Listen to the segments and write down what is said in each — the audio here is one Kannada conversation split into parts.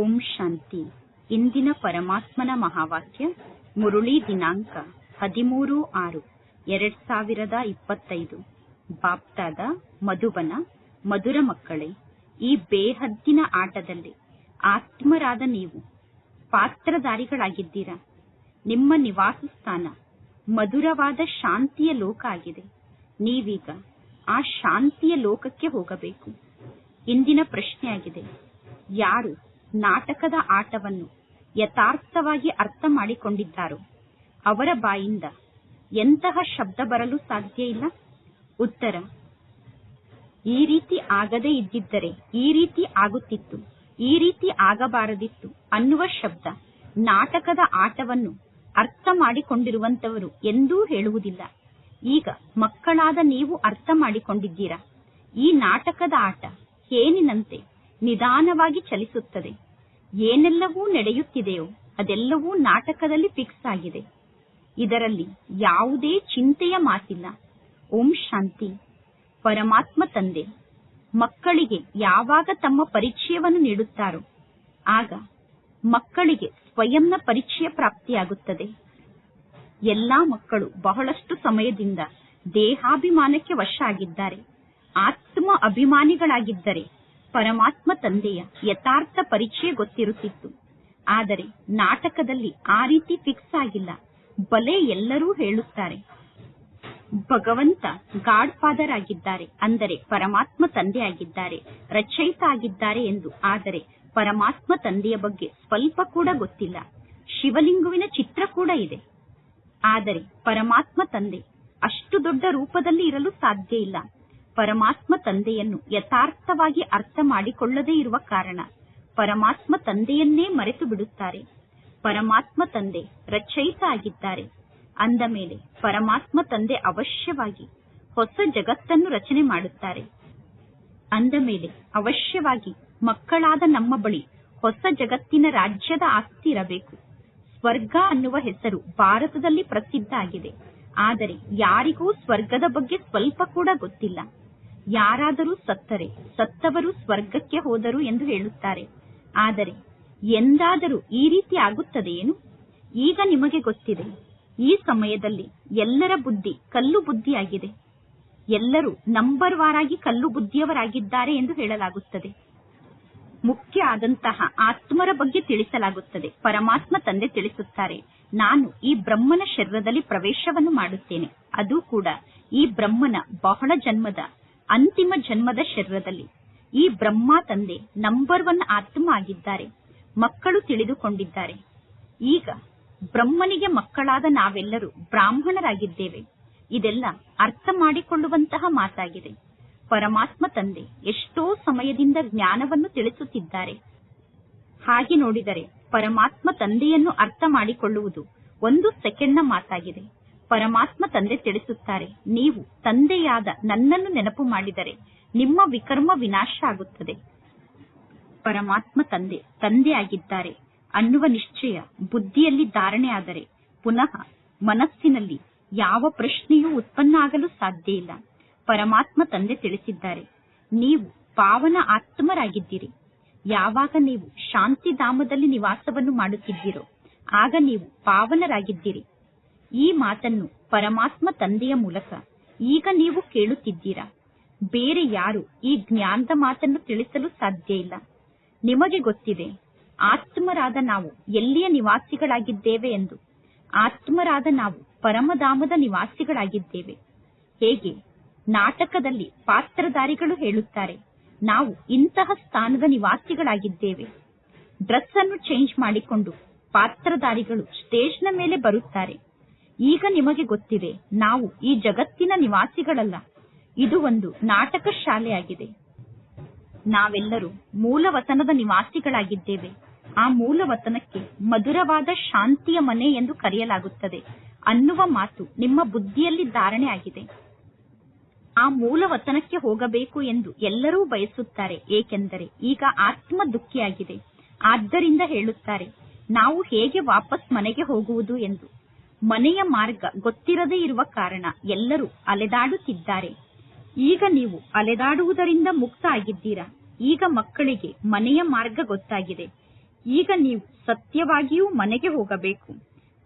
ಓಂ ಶಾಂತಿ. ಇಂದಿನ ಪರಮಾತ್ಮನ ಮಹಾವಾಕ್ಯ, ಮುರುಳಿ ದಿನಾಂಕ ಹದಿಮೂರು ಆರು, ಎರಡ್ ಸಾವಿರದ ಇಪ್ಪತ್ತೈದು. ಬಾಪ್ತಾದ ಮಧುಬನ ಮಧುರ ಮಕ್ಕಳೇ, ಈ ಬೇಹದ್ದಿನ ಆಟದಲ್ಲಿ ಆತ್ಮರಾದ ನೀವು ಪಾತ್ರಧಾರಿಗಳಾಗಿದ್ದೀರಾ? ನಿಮ್ಮ ನಿವಾಸ ಸ್ಥಾನ ಮಧುರವಾದ ಶಾಂತಿಯ ಲೋಕ ಆಗಿದೆ. ನೀವೀಗ ಆ ಶಾಂತಿಯ ಲೋಕಕ್ಕೆ ಹೋಗಬೇಕು. ಇಂದಿನ ಪ್ರಶ್ನೆಯಾಗಿದೆ, ಯಾರು ನಾಟಕದ ಆಟವನ್ನು ಯಥಾರ್ಥವಾಗಿ ಅರ್ಥ ಮಾಡಿಕೊಂಡಿದ್ದಾರೋ ಅವರ ಬಾಯಿಂದ ಎಂತಹ ಶಬ್ದ ಬರಲು ಸಾಧ್ಯ ಇಲ್ಲ? ಉತ್ತರ, ಈ ರೀತಿ ಆಗದೇ ಇದ್ದಿದ್ದರೆ ಈ ರೀತಿ ಆಗುತ್ತಿತ್ತು, ಈ ರೀತಿ ಆಗಬಾರದಿತ್ತು ಅನ್ನುವ ಶಬ್ದ ನಾಟಕದ ಆಟವನ್ನು ಅರ್ಥ ಮಾಡಿಕೊಂಡಿರುವಂತವರು ಎಂದೂ ಹೇಳುವುದಿಲ್ಲ. ಈಗ ಮಕ್ಕಳಾದ ನೀವು ಅರ್ಥ ಮಾಡಿಕೊಂಡಿದ್ದೀರಾ? ಈ ನಾಟಕದ ಆಟ ಏನಿನಂತೆ ನಿಧಾನವಾಗಿ ಚಲಿಸುತ್ತದೆ? ಏನೆಲ್ಲವೂ ನಡೆಯುತ್ತಿದೆಯೋ ಅದೆಲ್ಲವೂ ನಾಟಕದಲ್ಲಿ ಫಿಕ್ಸ್ ಆಗಿದೆ. ಇದರಲ್ಲಿ ಯಾವುದೇ ಚಿಂತೆಯ ಮಾತಿಲ್ಲ. ಓಂ ಶಾಂತಿ. ಪರಮಾತ್ಮ ತಂದೆ. ಮಕ್ಕಳಿಗೆ ಯಾವಾಗ ತಮ್ಮ ಪರಿಚಯವನ್ನು ನೀಡುತ್ತಾರೋ, ಆಗ ಮಕ್ಕಳಿಗೆ ಸ್ವಯಂನ ಪರಿಚಯ ಪ್ರಾಪ್ತಿಯಾಗುತ್ತದೆ. ಎಲ್ಲಾ ಮಕ್ಕಳು ಬಹಳಷ್ಟು ಸಮಯದಿಂದ ದೇಹಾಭಿಮಾನಕ್ಕೆ ವಶ ಆಗಿದ್ದಾರೆ. ಆತ್ಮ ಅಭಿಮಾನಿಗಳಾಗಿದ್ದರೆ ಪರಮಾತ್ಮ ತಂದೆಯ ಯಥಾರ್ಥ ಪರಿಚಯ ಗೊತ್ತಿರುತ್ತಿತ್ತು. ಆದರೆ ನಾಟಕದಲ್ಲಿ ಆ ರೀತಿ ಫಿಕ್ಸ್ ಆಗಿಲ್ಲ. ಬಲೆ ಎಲ್ಲರೂ ಹೇಳುತ್ತಾರೆ, ಭಗವಂತ ಗಾಡ್ ಫಾದರ್ ಆಗಿದ್ದಾರೆ ಅಂದರೆ ಪರಮಾತ್ಮ ತಂದೆ ಆಗಿದ್ದಾರೆ, ರಚಯಿತ ಆಗಿದ್ದಾರೆ ಎಂದು. ಆದರೆ ಪರಮಾತ್ಮ ತಂದೆಯ ಬಗ್ಗೆ ಸ್ವಲ್ಪ ಕೂಡ ಗೊತ್ತಿಲ್ಲ. ಶಿವಲಿಂಗುವಿನ ಚಿತ್ರ ಕೂಡ ಇದೆ. ಆದರೆ ಪರಮಾತ್ಮ ತಂದೆ ಅಷ್ಟು ದೊಡ್ಡ ರೂಪದಲ್ಲಿ ಇರಲು ಸಾಧ್ಯ ಇಲ್ಲ. ಪರಮಾತ್ಮ ತಂದೆಯನ್ನು ಯಥಾರ್ಥವಾಗಿ ಅರ್ಥ ಮಾಡಿಕೊಳ್ಳದೇ ಇರುವ ಕಾರಣ ಪರಮಾತ್ಮ ತಂದೆಯನ್ನೇ ಮರೆತು ಬಿಡುತ್ತಾರೆ. ಪರಮಾತ್ಮ ತಂದೆ ರಚಯಿತ ಆಗಿದ್ದಾರೆ. ಅಂದ ಮೇಲೆ ಪರಮಾತ್ಮ ತಂದೆ ಅವಶ್ಯವಾಗಿ ಹೊಸ ಜಗತ್ತನ್ನು ರಚನೆ ಮಾಡುತ್ತಾರೆ. ಅಂದ ಮೇಲೆ ಅವಶ್ಯವಾಗಿ ಮಕ್ಕಳಾದ ನಮ್ಮ ಬಳಿ ಹೊಸ ಜಗತ್ತಿನ ರಾಜ್ಯದ ಆಸ್ತಿ ಇರಬೇಕು. ಸ್ವರ್ಗ ಅನ್ನುವ ಹೆಸರು ಭಾರತದಲ್ಲಿ ಪ್ರಸಿದ್ಧ ಆಗಿದೆ. ಆದರೆ ಯಾರಿಗೂ ಸ್ವರ್ಗದ ಬಗ್ಗೆ ಸ್ವಲ್ಪ ಕೂಡ ಗೊತ್ತಿಲ್ಲ. ಯಾರಾದರೂ ಸತ್ತರೆ, ಸತ್ತವರು ಸ್ವರ್ಗಕ್ಕೆ ಹೋದರು ಎಂದು ಹೇಳುತ್ತಾರೆ. ಆದರೆ ಎಂದಾದರೂ ಈ ರೀತಿ ಆಗುತ್ತದೆಯೇನು? ಈಗ ನಿಮಗೆ ಗೊತ್ತಿದೆ, ಈ ಸಮಯದಲ್ಲಿ ಎಲ್ಲರ ಬುದ್ಧಿ ಕಲ್ಲು ಬುದ್ಧಿಯಾಗಿದೆ. ಎಲ್ಲರೂ ನಂಬರ್ ವಾರಾಗಿ ಕಲ್ಲು ಬುದ್ಧಿಯವರಾಗಿದ್ದಾರೆ ಎಂದು ಹೇಳಲಾಗುತ್ತದೆ. ಮುಖ್ಯ ಆದಂತಹ ಆತ್ಮರ ಬಗ್ಗೆ ತಿಳಿಸಲಾಗುತ್ತದೆ, ಪರಮಾತ್ಮ ತಂದೆ ತಿಳಿಸುತ್ತಾರೆ, ನಾನು ಈ ಬ್ರಹ್ಮನ ಶರೀರದಲ್ಲಿ ಪ್ರವೇಶವನ್ನು ಮಾಡುತ್ತೇನೆ. ಅದು ಕೂಡ ಈ ಬ್ರಹ್ಮನ ಬಹಳ ಜನ್ಮದ ಅಂತಿಮ ಜನ್ಮದ ಶರೀರದಲ್ಲಿ. ಈ ಬ್ರಹ್ಮ ತಂದೆ ನಂಬರ್ ಒನ್ ಆತ್ಮ ಆಗಿದ್ದಾರೆ. ಮಕ್ಕಳು ತಿಳಿದುಕೊಂಡಿದ್ದಾರೆ. ಈಗ ಬ್ರಹ್ಮನಿಗೆ ಮಕ್ಕಳಾದ ನಾವೆಲ್ಲರೂ ಬ್ರಾಹ್ಮಣರಾಗಿದ್ದೇವೆ. ಇದೆಲ್ಲ ಅರ್ಥ ಮಾಡಿಕೊಳ್ಳುವಂತಹ ಮಾತಾಗಿದೆ. ಪರಮಾತ್ಮ ತಂದೆ ಎಷ್ಟೋ ಸಮಯದಿಂದ ಜ್ಞಾನವನ್ನು ತಿಳಿಸುತ್ತಿದ್ದಾರೆ. ಹಾಗೆ ನೋಡಿದರೆ ಪರಮಾತ್ಮ ತಂದೆಯನ್ನು ಅರ್ಥ ಮಾಡಿಕೊಳ್ಳುವುದು ಒಂದು ಸೆಕೆಂಡ್ನ ಮಾತಾಗಿದೆ. ಪರಮಾತ್ಮ ತಂದೆ ತಿಳಿಸುತ್ತಾರೆ. ನೀವು ತಂದೆಯಾದ ನನ್ನನ್ನು ನೆನಪು ಮಾಡಿದರೆ ನಿಮ್ಮ ವಿಕರ್ಮ ವಿನಾಶ ಆಗುತ್ತದೆ. ಪರಮಾತ್ಮ ತಂದೆ, ತಂದೆಯಾಗಿದ್ದಾರೆ. ಅನ್ನುವ ನಿಶ್ಚಯ ಬುದ್ಧಿಯಲ್ಲಿ ಧಾರಣೆ ಆದರೆ ಪುನಃ ಮನಸ್ಸಿನಲ್ಲಿ ಯಾವ ಪ್ರಶ್ನೆಯೂ ಉತ್ಪನ್ನ ಆಗಲು ಸಾಧ್ಯ ಇಲ್ಲ. ಪರಮಾತ್ಮ ತಂದೆ ತಿಳಿಸಿದ್ದಾರೆ. ನೀವು ಪಾವನ ಆತ್ಮರಾಗಿದ್ದೀರಿ. ಯಾವಾಗ ನೀವು ಶಾಂತಿಧಾಮದಲ್ಲಿ ನಿವಾಸವನ್ನು ಮಾಡುತ್ತಿದ್ದೀರೋ, ಆಗ ನೀವು ಪಾವನರಾಗಿದ್ದೀರಿ. ಈ ಮಾತನ್ನು ಪರಮಾತ್ಮ ತಂದೆಯ ಮೂಲಕ ಈಗ ನೀವು ಕೇಳುತ್ತಿದ್ದೀರಾ? ಬೇರೆ ಯಾರು ಈ ಜ್ಞಾನದ ಮಾತನ್ನು ತಿಳಿಸಲು ಸಾಧ್ಯ ಇಲ್ಲ. ನಿಮಗೆ ಗೊತ್ತಿದೆ, ಆತ್ಮರಾದ ನಾವು ಎಲ್ಲಿಯ ನಿವಾಸಿಗಳಾಗಿದ್ದೇವೆ ಎಂದು. ಆತ್ಮರಾದ ನಾವು ಪರಮಧಾಮದ ನಿವಾಸಿಗಳಾಗಿದ್ದೇವೆ. ಹೇಗೆ? ನಾಟಕದಲ್ಲಿ ಪಾತ್ರಧಾರಿಗಳು ಹೇಳುತ್ತಾರೆ, ನಾವು ಇಂತಹ ಸ್ಥಾನದ ನಿವಾಸಿಗಳಾಗಿದ್ದೇವೆ. ಡ್ರೆಸ್ ಅನ್ನು ಚೇಂಜ್ ಮಾಡಿಕೊಂಡು ಪಾತ್ರಧಾರಿಗಳು ಸ್ಟೇಜ್ನ ಮೇಲೆ ಬರುತ್ತಾರೆ. ಈಗ ನಿಮಗೆ ಗೊತ್ತಿದೆ, ನಾವು ಈ ಜಗತ್ತಿನ ನಿವಾಸಿಗಳಲ್ಲ. ಇದು ಒಂದು ನಾಟಕ ಶಾಲೆಯಾಗಿದೆ. ನಾವೆಲ್ಲರೂ ಮೂಲ ವತನದ ನಿವಾಸಿಗಳಾಗಿದ್ದೇವೆ. ಆ ಮೂಲ ವತನಕ್ಕೆ ಮಧುರವಾದ ಶಾಂತಿಯ ಮನೆ ಎಂದು ಕರೆಯಲಾಗುತ್ತದೆ. ಅನ್ನುವ ಮಾತು ನಿಮ್ಮ ಬುದ್ಧಿಯಲ್ಲಿ ಧಾರಣೆ ಆಗಿದೆ. ಆ ಮೂಲ ವತನಕ್ಕೆ ಹೋಗಬೇಕು ಎಂದು ಎಲ್ಲರೂ ಬಯಸುತ್ತಾರೆ, ಏಕೆಂದರೆ ಈಗ ಆತ್ಮ ದುಃಖಿಯಾಗಿದೆ. ಆದ್ದರಿಂದ ಹೇಳುತ್ತಾರೆ, ನಾವು ಹೇಗೆ ವಾಪಸ್ ಮನೆಗೆ ಹೋಗುವುದು ಎಂದು. ಮನೆಯ ಮಾರ್ಗ ಗೊತ್ತಿರದೇ ಇರುವ ಕಾರಣ ಎಲ್ಲರೂ ಅಲೆದಾಡುತ್ತಿದ್ದಾರೆ. ಈಗ ನೀವು ಅಲೆದಾಡುವುದರಿಂದ ಮುಕ್ತ ಆಗಿದ್ದೀರಾ ಈಗ ಮಕ್ಕಳಿಗೆ ಮನೆಯ ಮಾರ್ಗ ಗೊತ್ತಾಗಿದೆ. ಈಗ ನೀವು ಸತ್ಯವಾಗಿಯೂ ಮನೆಗೆ ಹೋಗಬೇಕು.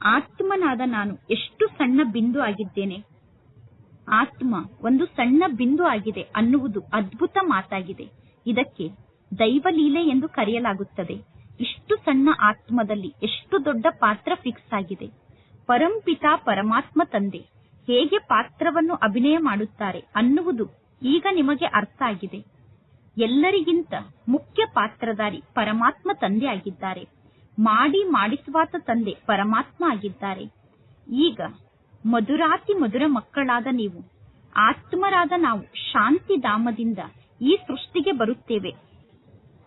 ಆತ್ಮನಾದ ನಾನು ಎಷ್ಟು ಸಣ್ಣ ಬಿಂದು ಆಗಿದ್ದೇನೆ? ಆತ್ಮ ಒಂದು ಸಣ್ಣ ಬಿಂದು ಆಗಿದೆ ಅನ್ನುವುದು ಅದ್ಭುತ ಮಾತಾಗಿದೆ. ಇದಕ್ಕೆ ದೈವಲೀಲೆ ಎಂದು ಕರೆಯಲಾಗುತ್ತದೆ. ಇಷ್ಟು ಸಣ್ಣ ಆತ್ಮದಲ್ಲಿ ಎಷ್ಟು ದೊಡ್ಡ ಪಾತ್ರ ಫಿಕ್ಸ್ ಆಗಿದೆ? ಪರಂಪಿತಾ ಪರಮಾತ್ಮ ತಂದೆ. ಹೇಗೆ ಪಾತ್ರವನ್ನು ಅಭಿನಯ ಮಾಡುತ್ತಾರೆ ಅನ್ನುವುದು ಈಗ ನಿಮಗೆ ಅರ್ಥ ಆಗಿದೆ. ಎಲ್ಲರಿಗಿಂತ ಮುಖ್ಯ ಪಾತ್ರಧಾರಿ ಪರಮಾತ್ಮ ತಂದೆ ಆಗಿದ್ದಾರೆ. ಮಾಡಿ ಮಾಡಿಸುವಾತ ತಂದೆ ಪರಮಾತ್ಮ ಆಗಿದ್ದಾರೆ. ಈಗ ಮಧುರಾತಿ ಮಧುರ ಮಕ್ಕಳಾದ ನೀವು, ಆತ್ಮರಾದ ನಾವು ಶಾಂತಿ ಧಾಮದಿಂದ ಈ ಸೃಷ್ಟಿಗೆ ಬರುತ್ತೇವೆ.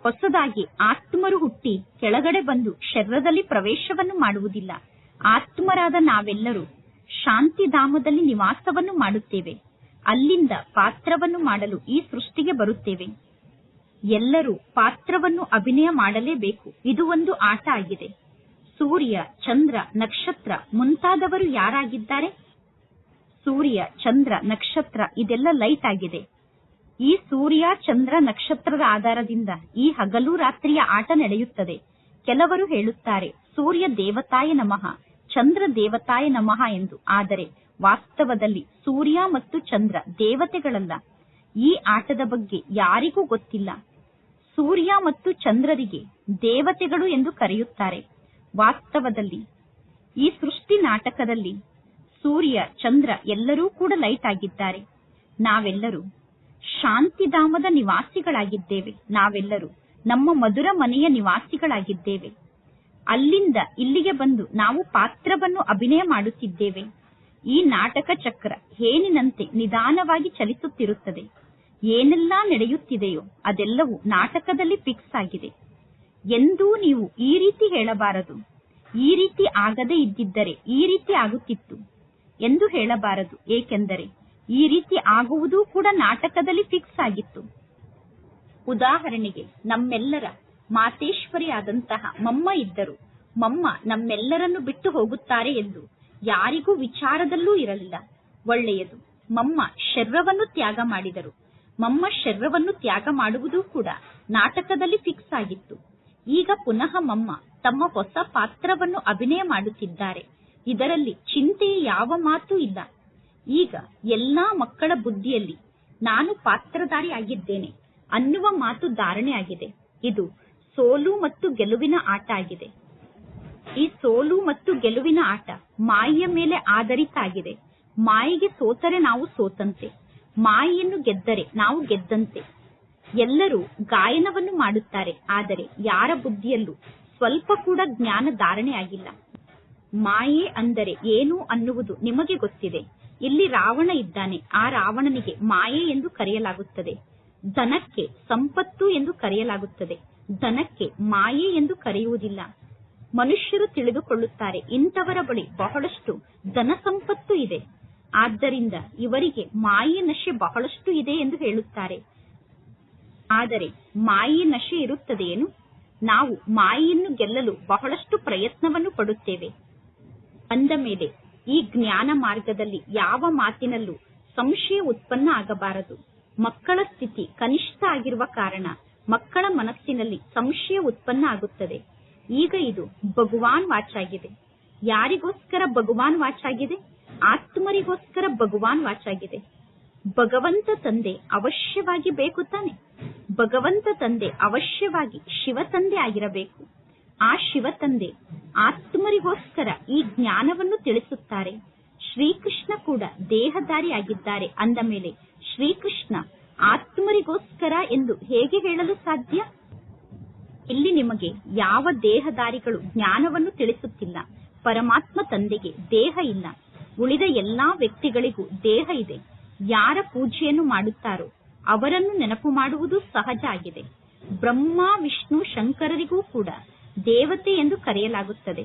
ಹೊಸದಾಗಿ ಆತ್ಮರು ಹುಟ್ಟಿ ಕೆಳಗಡೆ ಬಂದು ಶರೀರದಲ್ಲಿ ಪ್ರವೇಶವನ್ನು ಮಾಡುವುದಿಲ್ಲ. ಆತ್ಮರಾದ ನಾವೆಲ್ಲರೂ ಶಾಂತಿಧಾಮದಲ್ಲಿ ನಿವಾಸವನ್ನು ಮಾಡುತ್ತೇವೆ. ಅಲ್ಲಿಂದ ಪಾತ್ರವನ್ನು ಮಾಡಲು ಈ ಸೃಷ್ಟಿಗೆ ಬರುತ್ತೇವೆ. ಎಲ್ಲರೂ ಪಾತ್ರವನ್ನು ಅಭಿನಯ ಮಾಡಲೇಬೇಕು. ಇದು ಒಂದು ಆಟ ಆಗಿದೆ. ಸೂರ್ಯ, ಚಂದ್ರ, ನಕ್ಷತ್ರ ಮುಂತಾದವರು ಯಾರಾಗಿದ್ದಾರೆ? ಸೂರ್ಯ, ಚಂದ್ರ, ನಕ್ಷತ್ರ ಇದೆಲ್ಲ ಲೈಟ್ ಆಗಿದೆ. ಈ ಸೂರ್ಯ, ಚಂದ್ರ, ನಕ್ಷತ್ರದ ಆಧಾರದಿಂದ ಈ ಹಗಲು ರಾತ್ರಿಯ ಆಟ ನಡೆಯುತ್ತದೆ. ಕೆಲವರು ಹೇಳುತ್ತಾರೆ, ಸೂರ್ಯ ದೇವತಾಯ ನಮಃ. ಚಂದ್ರ ದೇವತಾಯ ನಮಃ ಎಂದು. ಆದರೆ ವಾಸ್ತವದಲ್ಲಿ ಸೂರ್ಯ ಮತ್ತು ಚಂದ್ರ ದೇವತೆಗಳಲ್ಲ. ಈ ಆಟದ ಬಗ್ಗೆ ಯಾರಿಗೂ ಗೊತ್ತಿಲ್ಲ. ಸೂರ್ಯ ಮತ್ತು ಚಂದ್ರರಿಗೆ ದೇವತೆಗಳು ಎಂದು ಕರೆಯುತ್ತಾರೆ. ವಾಸ್ತವದಲ್ಲಿ ಈ ಸೃಷ್ಟಿ ನಾಟಕದಲ್ಲಿ ಸೂರ್ಯ, ಚಂದ್ರ ಎಲ್ಲರೂ ಕೂಡ ಲೈಟ್ ಆಗಿದ್ದಾರೆ. ನಾವೆಲ್ಲರೂ ಶಾಂತಿಧಾಮದ ನಿವಾಸಿಗಳಾಗಿದ್ದೇವೆ. ನಾವೆಲ್ಲರೂ ನಮ್ಮ ಮಧುರ ಮನೆಯ ನಿವಾಸಿಗಳಾಗಿದ್ದೇವೆ. ಅಲ್ಲಿಂದ ಇಲ್ಲಿಗೆ ಬಂದು ನಾವು ಪಾತ್ರವನ್ನು ಅಭಿನಯ ಮಾಡುತ್ತಿದ್ದೇವೆ. ಈ ನಾಟಕ ಚಕ್ರ ಹೇನಿನಂತೆ ನಿಧಾನವಾಗಿ ಚಲಿಸುತ್ತಿರುತ್ತದೆ? ಏನೆಲ್ಲಾ ನಡೆಯುತ್ತಿದೆಯೋ ಅದೆಲ್ಲವೂ ನಾಟಕದಲ್ಲಿ ಫಿಕ್ಸ್ ಆಗಿದೆ. ಎಂದೂ ನೀವು ಈ ರೀತಿ ಹೇಳಬಾರದು. ಈ ರೀತಿ ಆಗದೇ ಇದ್ದಿದ್ದರೆ ಈ ರೀತಿ ಆಗುತ್ತಿತ್ತು ಎಂದು ಹೇಳಬಾರದು. ಏಕೆಂದರೆ ಈ ರೀತಿ ಆಗುವುದೂ ಕೂಡ ನಾಟಕದಲ್ಲಿ ಫಿಕ್ಸ್ ಆಗಿತ್ತು. ಉದಾಹರಣೆಗೆ ನಮ್ಮೆಲ್ಲರ ಮಾತೇಶ್ವರಿಯಾದಂತಹ ಮಮ್ಮ ಇದ್ದರು. ಮಮ್ಮ ನಮ್ಮೆಲ್ಲರನ್ನು ಬಿಟ್ಟು ಹೋಗುತ್ತಾರೆ ಎಂದು ಯಾರಿಗೂ ವಿಚಾರದಲ್ಲೂ ಇರಲಿಲ್ಲ. ಒಳ್ಳೆಯದು. ಮಮ್ಮ ಶರ್ರವನ್ನು ತ್ಯಾಗ ಮಾಡಿದರು. ಮಮ್ಮ ಶರ್ರವನ್ನು ತ್ಯಾಗ ಮಾಡುವುದೂ ಕೂಡ ನಾಟಕದಲ್ಲಿ ಫಿಕ್ಸ್ ಆಗಿತ್ತು. ಈಗ ಪುನಃ ಮಮ್ಮ ತಮ್ಮ ಹೊಸ ಪಾತ್ರವನ್ನು ಅಭಿನಯ ಮಾಡುತ್ತಿದ್ದಾರೆ. ಇದರಲ್ಲಿ ಚಿಂತೆ ಯಾವ ಮಾತು ಇಲ್ಲ. ಈಗ ಎಲ್ಲಾ ಮಕ್ಕಳ ಬುದ್ಧಿಯಲ್ಲಿ ನಾನು ಪಾತ್ರಧಾರಿ ಆಗಿದ್ದೇನೆ ಅನ್ನುವ ಮಾತು ಧಾರಣೆ ಆಗಿದೆ ಇದು ಸೋಲು ಮತ್ತು ಗೆಲುವಿನ ಆಟ ಆಗಿದೆ. ಈ ಸೋಲು ಮತ್ತು ಗೆಲುವಿನ ಆಟ ಮಾಯಿಯ ಮೇಲೆ ಆಧಾರಿತ ಆಗಿದೆ. ಮಾಯಿಗೆ ಸೋತರೆ ನಾವು ಸೋತಂತೆ. ಮಾಯಿಯನ್ನು ಗೆದ್ದರೆ ನಾವು ಗೆದ್ದಂತೆ. ಎಲ್ಲರೂ ಗಾಯನವನ್ನು ಮಾಡುತ್ತಾರೆ, ಆದರೆ ಯಾರ ಬುದ್ಧಿಯಲ್ಲೂ ಸ್ವಲ್ಪ ಕೂಡ ಜ್ಞಾನ ಧಾರಣೆ ಆಗಿಲ್ಲ. ಮಾಯೆ ಅಂದರೆ ಏನು ಅನ್ನುವುದು ನಿಮಗೆ ಗೊತ್ತಿದೆ. ಇಲ್ಲಿ ರಾವಣ ಇದ್ದಾನೆ. ಆ ರಾವಣನಿಗೆ ಮಾಯೆ ಎಂದು ಕರೆಯಲಾಗುತ್ತದೆ. ಧನಕ್ಕೆ ಸಂಪತ್ತು ಎಂದು ಕರೆಯಲಾಗುತ್ತದೆ. ಧನಕ್ಕೆ ಮಾಯೆ ಎಂದು ಕರೆಯುವುದಿಲ್ಲ. ಮನುಷ್ಯರು ತಿಳಿದುಕೊಳ್ಳುತ್ತಾರೆ, ಇಂಥವರ ಬಳಿ ಬಹಳಷ್ಟು ಧನ ಸಂಪತ್ತು ಇದೆ. ಆದ್ದರಿಂದ ಇವರಿಗೆ ಮಾಯೆ ನಶೆ ಬಹಳಷ್ಟು ಇದೆ ಎಂದು ಹೇಳುತ್ತಾರೆ. ಆದರೆ ಮಾಯೆ ನಶೆ ಇರುತ್ತದೆಯೇನು? ನಾವು ಮಾಯೆಯನ್ನು ಗೆಲ್ಲಲು ಬಹಳಷ್ಟು ಪ್ರಯತ್ನವನ್ನು ಪಡುತ್ತೇವೆ. ಅಂದ ಮೇಲೆ ಈ ಜ್ಞಾನ ಮಾರ್ಗದಲ್ಲಿ ಯಾವ ಮಾತಿನಲ್ಲೂ ಸಂಶಯ ಉತ್ಪನ್ನ ಆಗಬಾರದು. ಮಕ್ಕಳ ಸ್ಥಿತಿ ಕನಿಷ್ಠ ಆಗಿರುವ ಕಾರಣ ಮಕ್ಕಳ ಮನಸ್ಸಿನಲ್ಲಿ ಸಂಶಯ ಉತ್ಪನ್ನ ಆಗುತ್ತದೆ. ಈಗ ಇದು ಭಗವಾನ್ ವಾಚ್ ವಾಚಾಗಿದೆ ಯಾರಿಗೋಸ್ಕರ ಭಗವಾನ್ ವಾಚ್ ವಾಚಾಗಿದೆ ಆತ್ಮರಿಗೋಸ್ಕರ ಭಗವಾನ್ ವಾಚ್ ವಾಚಾಗಿದೆ ಭಗವಂತ ತಂದೆ ಅವಶ್ಯವಾಗಿ ಬೇಕು ತಾನೆ. ಭಗವಂತ ತಂದೆ ಅವಶ್ಯವಾಗಿ ಶಿವ ತಂದೆ ಆಗಿರಬೇಕು. ಆ ಶಿವ ತಂದೆ ಆತ್ಮರಿಗೋಸ್ಕರ ಈ ಜ್ಞಾನವನ್ನು ತಿಳಿಸುತ್ತಾರೆ. ಶ್ರೀಕೃಷ್ಣ ಕೂಡ ದೇಹದಾರಿ ಆಗಿದ್ದಾರೆ ಅಂದ ಮೇಲೆ ಶ್ರೀಕೃಷ್ಣ ಆತ್ಮರಿಗೋಸ್ಕರ ಎಂದು ಹೇಗೆ ಹೇಳಲು ಸಾಧ್ಯ? ಇಲ್ಲಿ ನಿಮಗೆ ಯಾವ ದೇಹದಾರಿಗಳು ಜ್ಞಾನವನ್ನು ತಿಳಿಸುತ್ತಿಲ್ಲ. ಪರಮಾತ್ಮ ತಂದೆಗೆ ದೇಹ ಇಲ್ಲ. ಉಳಿದ ಎಲ್ಲಾ ವ್ಯಕ್ತಿಗಳಿಗೂ ದೇಹ ಇದೆ. ಯಾರ ಪೂಜೆಯನ್ನು ಮಾಡುತ್ತಾರೋ ಅವರನ್ನು ನೆನಪು ಮಾಡುವುದು ಸಹಜ ಆಗಿದೆ. ಬ್ರಹ್ಮ, ವಿಷ್ಣು, ಶಂಕರರಿಗೂ ಕೂಡ ದೇವತೆ ಎಂದು ಕರೆಯಲಾಗುತ್ತದೆ.